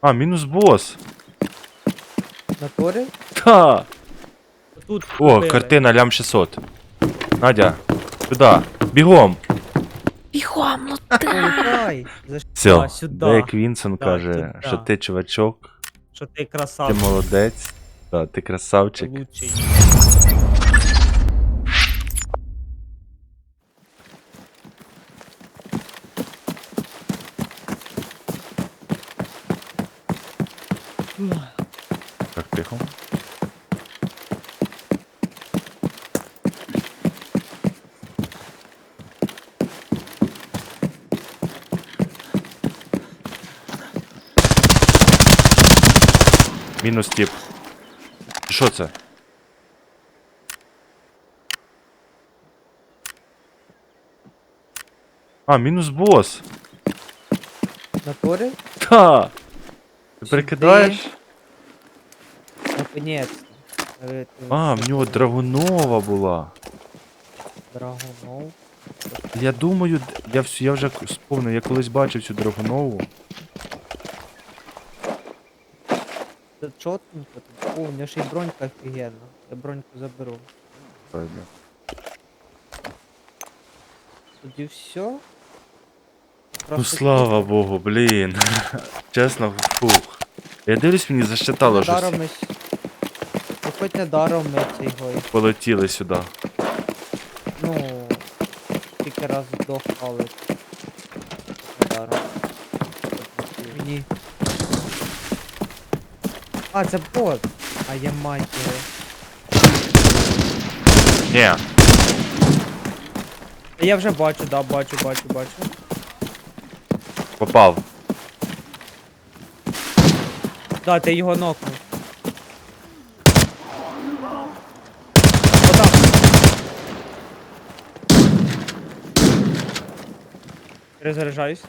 А, мінус бос. Натури? Та. Тут О, купили. картина лям 600. Надя, сюди. Бігом. Бігом, ну Полетай. За що? Все. Сюди. Дейк Вінсон Да, каже, сюди. що ти чувачок, Що ти ти красавчик. молодець. Да, ти красавчик. Лучший. Так, тихо. Мінус тип. Що це? А, мінус бос. Натури? Та. Ти прикидаєш? Наконец-то. Ти А, в нього драгунова була. Драгунов. Я думаю, я, вс- я вже сповнив, я колись бачив цю драгунову. Це тут. О, у нього ще й бронька офігенна. Я броньку заберу. Правильно. Тоді все. Ну слава Богу, блін. Чесно, фух. Я дивлюсь, мені защитало щось. Даром ми... Ну, хоч не даром ми цього. і- Полетіли сюди. Ну, тільки раз здохали. Не даром. Мені. А, це бот. А я мать його. Ні. Я вже бачу, да, бачу, бачу, бачу. Попав. Да, ти його нокнув. Перезаряджаюсь.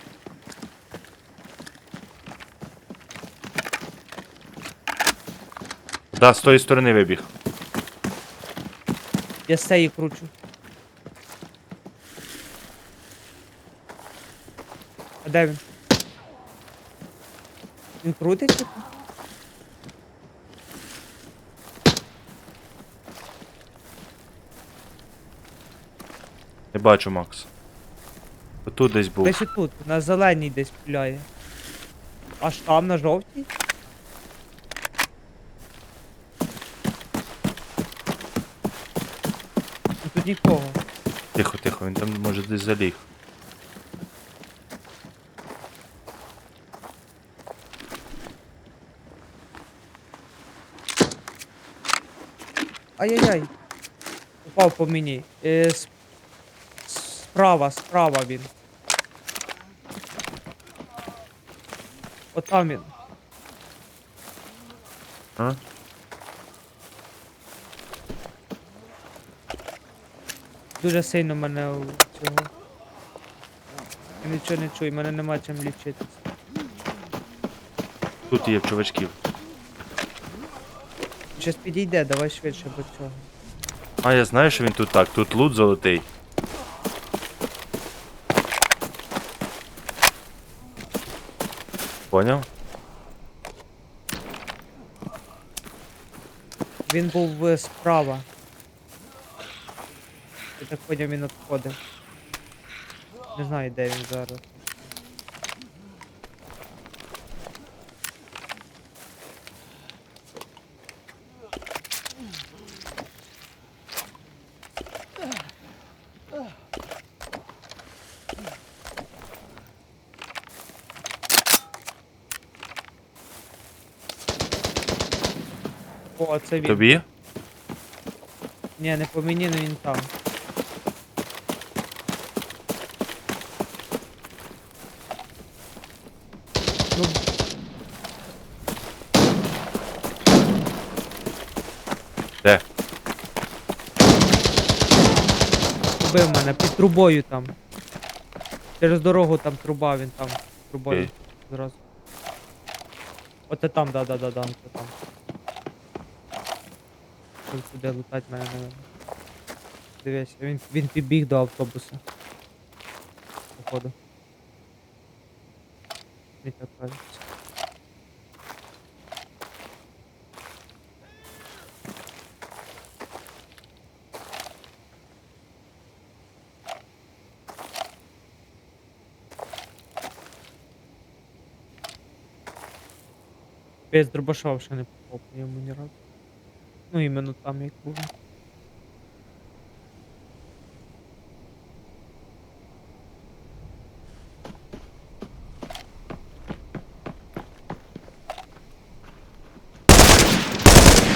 Да, з тої сторони вибіг. Я з цієї кручу. А де він? Він крутить? типу? Не бачу, Макс. Отут десь був. Десь тут, на зеленій десь пуляє. Аж там на жовтій? Ну, Тут нікого. Тихо, тихо, він там може десь заліг. Ай-яй-яй. Упав по мені. Е, с- справа, справа він. От там він. А? Дуже сильно мене у цього. Я нічого не чую, мене нема чим лічитися. Тут є чувачків. Щас підійде, давай швидше до цього. А, я знаю, що він тут так. Тут лут золотий. Поняв? Він був е, справа. Так поняв, він відходив. Не знаю, де він зараз. О, це він. Тобі? Ні, не по мені, але він там. Убив мене під трубою там. Через дорогу там труба, він там трубою Окей. зразу. Оте там, да, да, оте там. Ось Туди лутать мене не видно. Дивись, він, він підбіг до автобуса. Походу. Мені так кажеться. Без дробаша ще не попав по ньому ні разу. Ну, іменно там як було.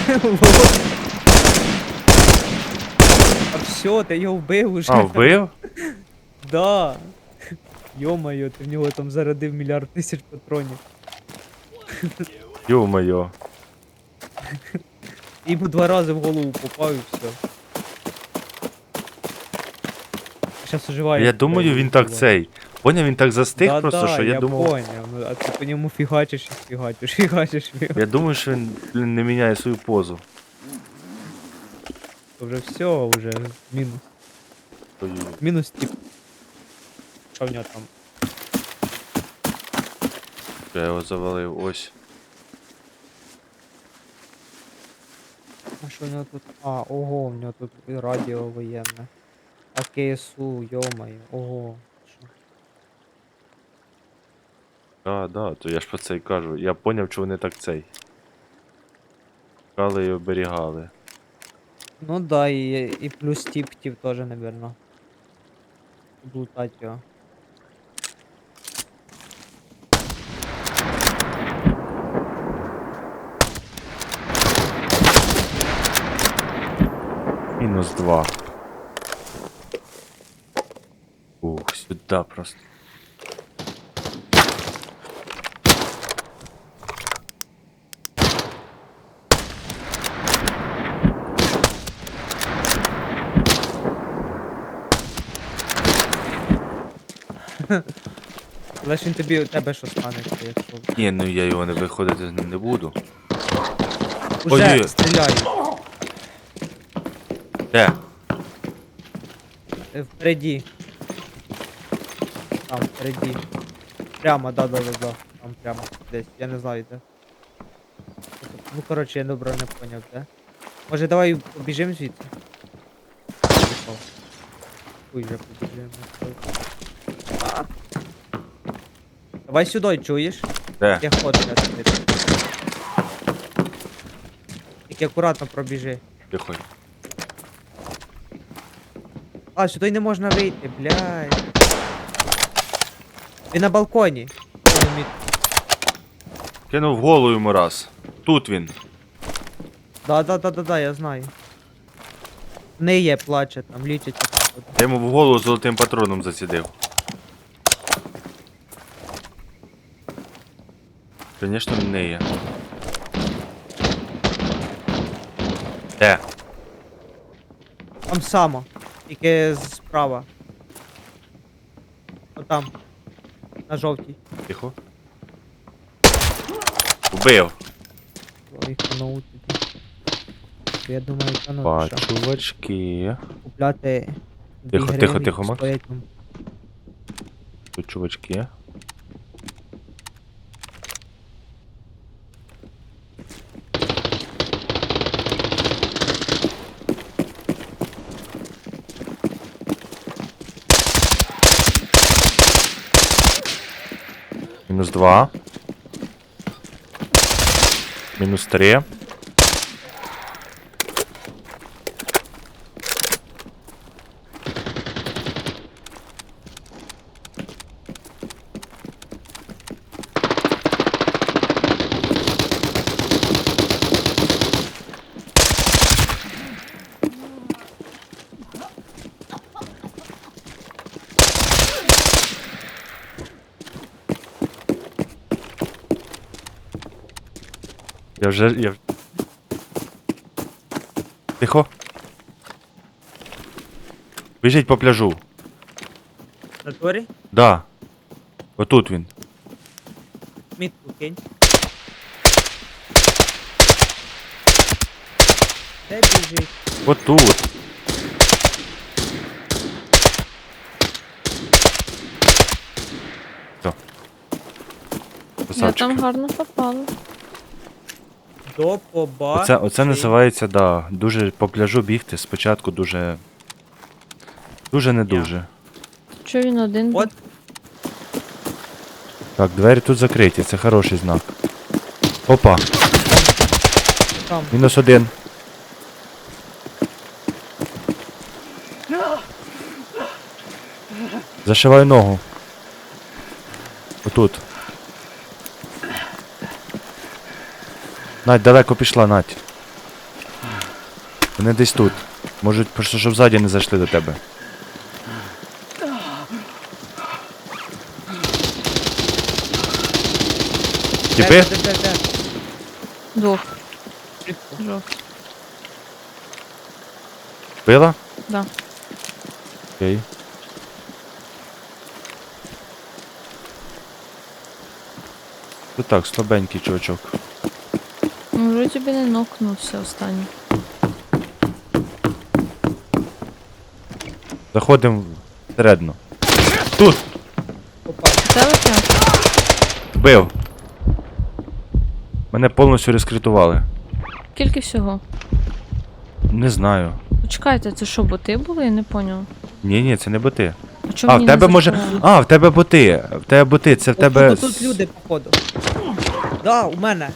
Вот. А все, ти його вбив уже. А, вбив? Да. Йо-моє, ти в нього там зарядив мільярд тисяч патронів. Йо-моє. Йому два рази в голову попав і все. Зараз оживає. Я думаю, він так цей. Поняв, він так застиг да, просто, да, що я думав. поняв, ну, а ти по ньому фігачиш і фігачиш, фігачиш, фігачиш. Я думаю, що він блін, не міняє свою позу. Вже все, вже мінус. Ой-ой. Мінус тип. Що в нього там? Я його завалив, ось. Що в нього тут? А, ого, в нього тут і радіо воєнне. А КСУ, йомаю, ого. Так, да, то я ж про це й кажу. Я поняв, що вони так цей. Шукали і оберігали. Ну да, і, і плюс тип хотів теж, напевно. Блутать його. Мінус два. Ух, сюди просто. Але ж він тобі у тебе що станеться, якщо. Ні, ну я його не виходити з ним не буду. Уже Ой, стріляй. Де? Е, Впереді. Там, впереді. Прямо, да, да, да, да. Там прямо. Десь. Я не знаю де. Ну коротше, я добре не поняв, де. Може давай побіжимо звідси? Пішов. Ой, вже побіжимо. Давай сюди, чуєш? Де? Я ход не відкрити. Тільки акуратно пробіжи. Тихо. А, сюди не можна вийти, блядь. Він на балконі. Кинув голову йому раз. Тут він. Да, да, да, да, да, я знаю. Не є, плаче, там походу. Я йому в голову золотим патроном зацідив. Звісно, не є. Де? Там само. Тільки справа. Отам. На жовтій. Тихо. Вбив. Ой, тоді. Я думаю, канул що Бачу очки. купляти. дві Тихо, тихо, гривні тихо, Макс. стоять там. Тут чувачки. Два. Минус три. Я вже. Я... в- Тихо. Біжіть по пляжу. На дворі? Да. Отут він. Мітку кинь. Де біжить? Отут. Все. Я Красавчики. там гарно попала. До побачення. Оце, оце називається, да, дуже по пляжу бігти спочатку дуже. Дуже не дуже. Що він один? От. Так, двері тут закриті, це хороший знак. Опа, Там. мінус один. Зашиваю ногу. Отут. Надь, далеко пішла, Надь. Вони десь тут. Можуть просто, щоб ззаді не зайшли до тебе. Тіпи? Двох. Жовт. Пила? Да. Окей. Ну так, слабенький чувачок. Вроді би не нокнувся останній. Заходимо всередину. Тут! Опа. Бив! Мене повністю розкритували. Скільки всього? Не знаю. Почекайте, це що, боти були? Я не поняв. Ні, ні, це не боти. А чому А, в мені не тебе може. А, в тебе боти. В тебе боти, це в тебе. Отут, отут люди, походу. Да, у мене.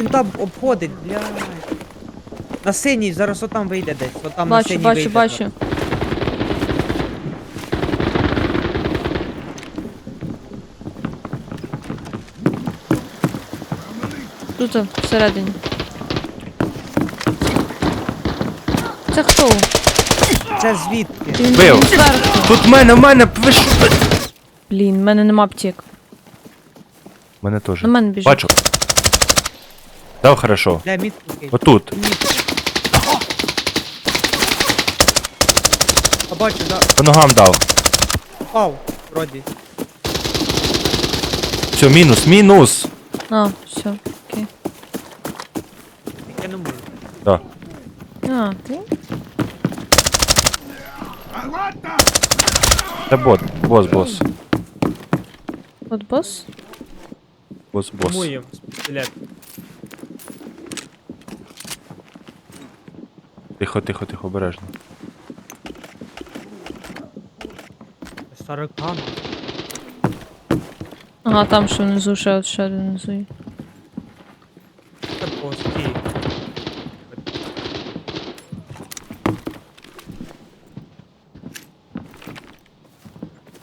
Він там обходить, блядь. На синій, зараз отам вийде десь. Отам на Бачу, синій бачу, вийде. бачу. Тут всередині. Це хто? Це звідки? Він, Бив. зверху. Тут в мене, в мене, ви що? Блін, в мене нема аптек. В Мене теж. На мене біжить. Бачу. Дав хорошо. Де мітку кинь? Отут. Мітку. А бачу, да. По ногам дав. Пав, вроді. Все, мінус, мінус. А, все, окей. Я не можу. Так. А, ти? Це бот. Бос, бос. От бос? Бос, бос. Муєм, стріляти. Тихо, тихо, тихо, обережно. Саракан. Ага, там ще внизу, ще, ще один внизу. є. Це постій.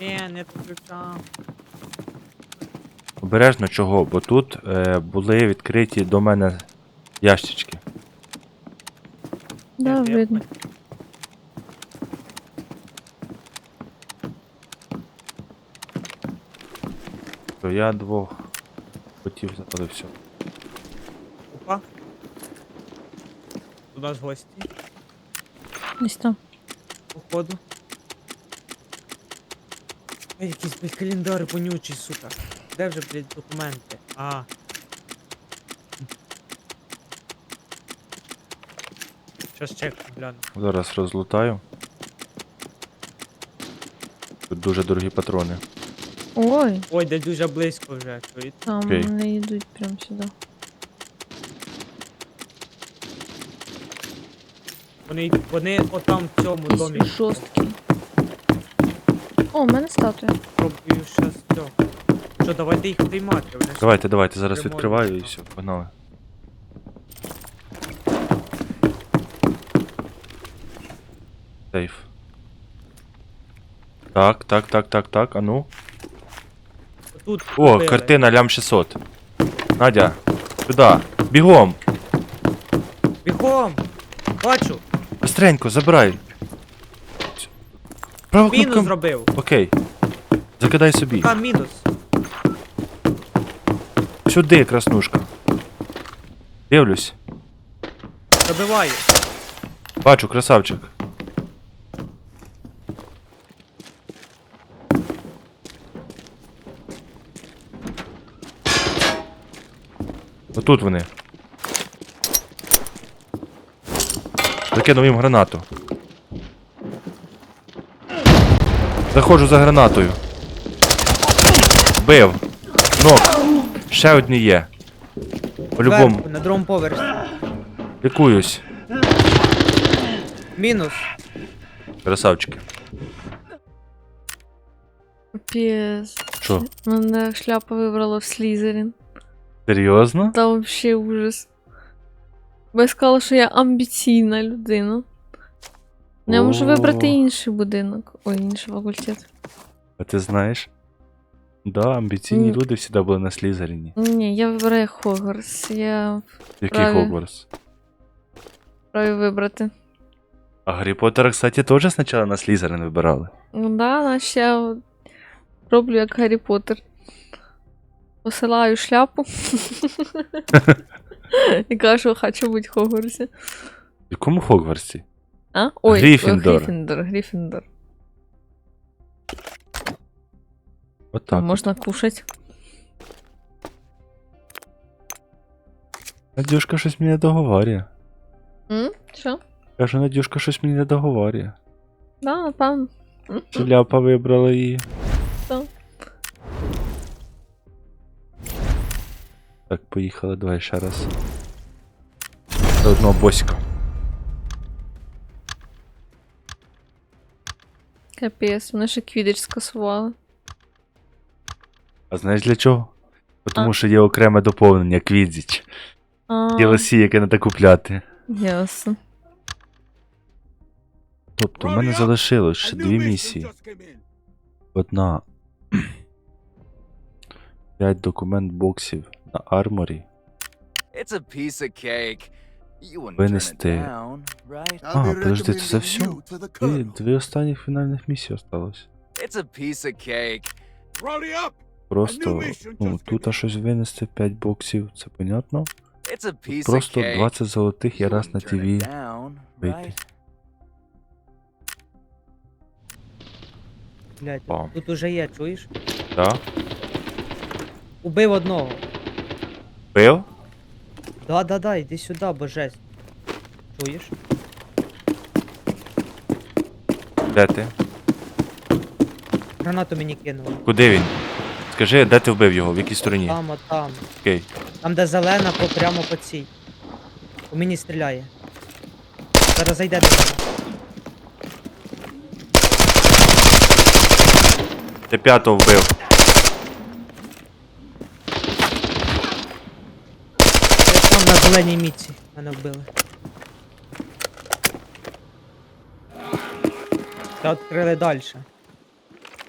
Ні, не включав. Обережно чого? Бо тут е, були відкриті до мене ящички. Да, видно. То я двох хотів але все. Опа. У нас гості, Десь там. походу. Ай, якийсь, блядь, календар вонючий, сука. Де вже, блядь, документи? А. Щас чек гляну. Зараз розлутаю. Тут дуже дорогі патрони. Ой, Ой, де дуже близько вже, чуєте? там Окей. вони йдуть прямо сюди. Вони, вони отам в цьому домі. Жорсткий. О, у мене статуя. Пробую щас цього. Що, давайте їх приймати. Вони ж- Давайте, давайте, зараз відкриваю і все, погнали. Сейф. Так, так, так, так, так, а ну. Тут О, побили. картина лям 600. Надя, сюди, бігом! Бігом! Бачу! Быстренько, забирай. Права Мінус кнопка. зробив. Окей. Закидай собі. А, мінус. Сюди, краснушка. Дивлюсь. Забиваю. Бачу, красавчик. Отут вони. Закинув їм гранату. Заходжу за гранатою. Бив. Нок. Ще одні є. По-любому. На другому поверсі. Лікуюсь. Мінус. Красавчики. Капець. Що? Мене шляпа вибрала в Слізерін. Серйозно? Та взагалі ужас. Бо я сказала, що я амбіційна людина. Ну, я можу О. вибрати інший будинок. Ой, інший факультет. А ти знаєш? Да, амбіційні Ні. люди завжди були на Слізеріні. Ні, я вибираю Хогвартс. Я Який Правильно. Хогвартс? вправі вибрати. А Гаррі Поттера, кстати, теж спочатку на Слізерин вибирали. Ну да, значить я роблю як Гаррі Поттер. Посилаю шляпу. І кажу, хочу бути в Хогвартсі. В якому Хогвартсі? А? Ой, Гриффіндор. Гриффіндор, Гриффіндор. Отак. Там можна кушать. Надюшка щось мені не договорює. М? Що? Кажу, Надюшка щось мені не договорює. Да, напевно. Шляпа вибрала її. Так, поїхали, давай ще раз. До одного босика. Капець, мене ще квідич скасували. А знаєш для чого? Тому А. що є окреме доповнення Квідзіч. DLC, яке треба купляти. ясно. Тобто, в мене залишилось ще дві місії. Одна. 5 документ боксів на арморі. Винести. А, подожди, це все? Дві, дві останніх фінальних місії осталось. It's a piece of cake. Просто, ну, тут аж щось винести 5 боксів, це понятно. Piece Просто 20 золотих я раз на ТВ вийти. Блядь, тут уже є, чуєш? Так? Убив одного. Пив? Да, да, да, іди сюди, бо жесть. Чуєш? Де ти? Гранату мені кинули. Куди він? Скажи, де ти вбив його, в якій стороні? Там, от там. Окей. Там, де зелена, по прямо по цій. По мені стріляє. Зараз зайде до мене. Ти п'ятого вбив. Десь Там на зеленій міці мене вбили. Та відкрили далі.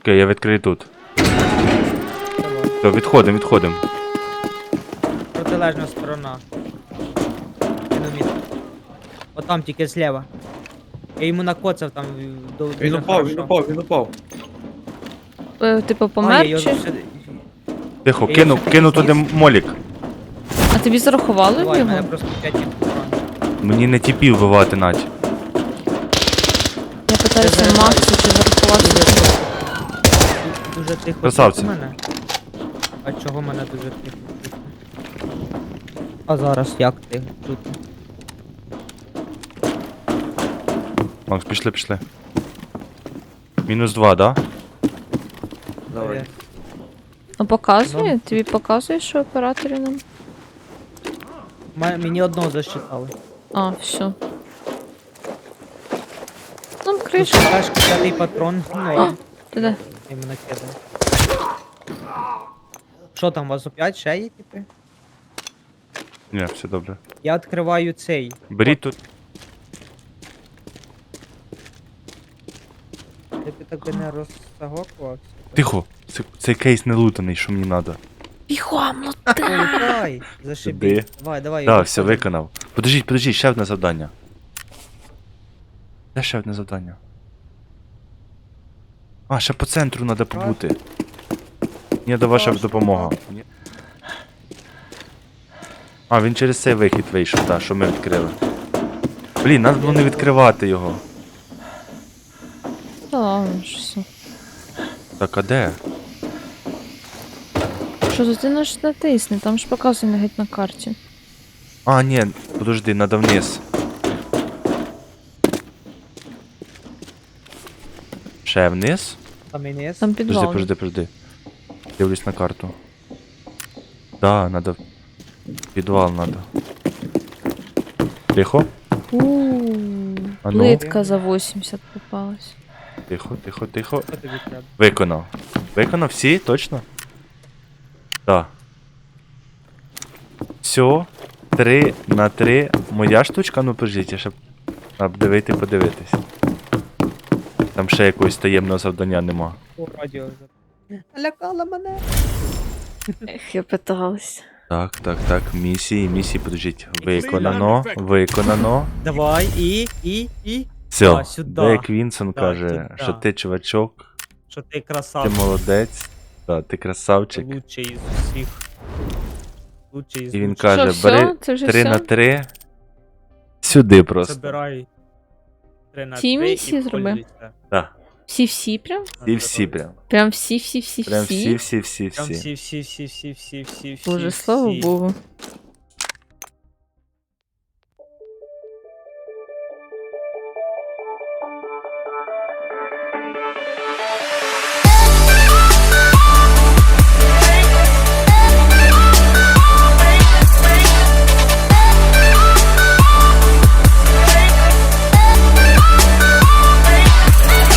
Окей, я відкрию тут. Все, відходимо, відходимо. Протилежна сторона. Динаміт. От там тільки зліва. Я йому накоцав там до Він упав, він упав, він упав. Е, Типу помер чи? Тихо, кину, кину туди молік. Тобі зарахували Давай, його? мене просто п'ять. Мені не тіпів вбивати Надь. Я питаюся зарахую. Максу, чи зарахувати. Дуже тихо. Дуже тихо. Красавці. чути мене. А чого мене дуже тихо чути? А зараз як тихо чути? Макс, пішли, пішли. Мінус два, да? Давай. А показує? Ну. Тобі показує, що операторі нам? Ма- Мені одного засчитали. А, все. Нам Тут кришка. кашка, п'ятий патрон. Ну, Ти де? і мене кидає. Що там, у вас опять ще є, типи? Ні, все добре. Я відкриваю цей. Беріть тут. Ти б так би не розсагокувався. Тихо. Це- Цей кейс не лутаний, що мені треба. Бігом, ну Давай, зашибіть. Сюди. Давай, давай. Так, все, виконав. Подождіть, подождіть, ще одне завдання. Де ще одне завдання? А, ще по центру треба побути. Мені до ваша допомога. Ні? А, він через цей вихід вийшов, так, що ми відкрили. Блін, треба було не відкривати його. Та ладно, що все. Так, а де? Що тут ти наш натисни, там ж показує на геть на карті. А, ні, подожди, треба вниз. Ще вниз? Там і не. Там Подожди, підвал. подожди, подожди. Дивлюсь на карту. Да, надо. Підвал надо. Тихо, Ууу, А ну? плитка за 80 попалась. тихо, тихо, тихо. Виконав. Виконав всі, точно? Так. Все. 3 на 3. Моя штучка, ну подождіть, я ще обдивити, подивитись. Там ще якогось таємного завдання нема. О, радіо вже. Мене. Ех, я питалась. Так, так, так. Місії, місії, подождіть. Виконано, виконано. Давай, і, і, і. Все. А, сюди. Дейк Вінсон Да, каже, що ти чувачок, Що ти ти молодець. Да, ти красавчик. Лучший із усіх. Лучший із І він лучших. каже, Що, бери все? Це вже 3 все? на 3. Сюди просто. Забирай. Три на Ті три і місії зроби. пользуйся. Всі-всі прям? всі всі прям. Прям всі-всі-всі-всі? Прям всі, всі, всі, Прям всі, всі, всі, всі, всі, всі, всі, Боже, всі. слава Богу.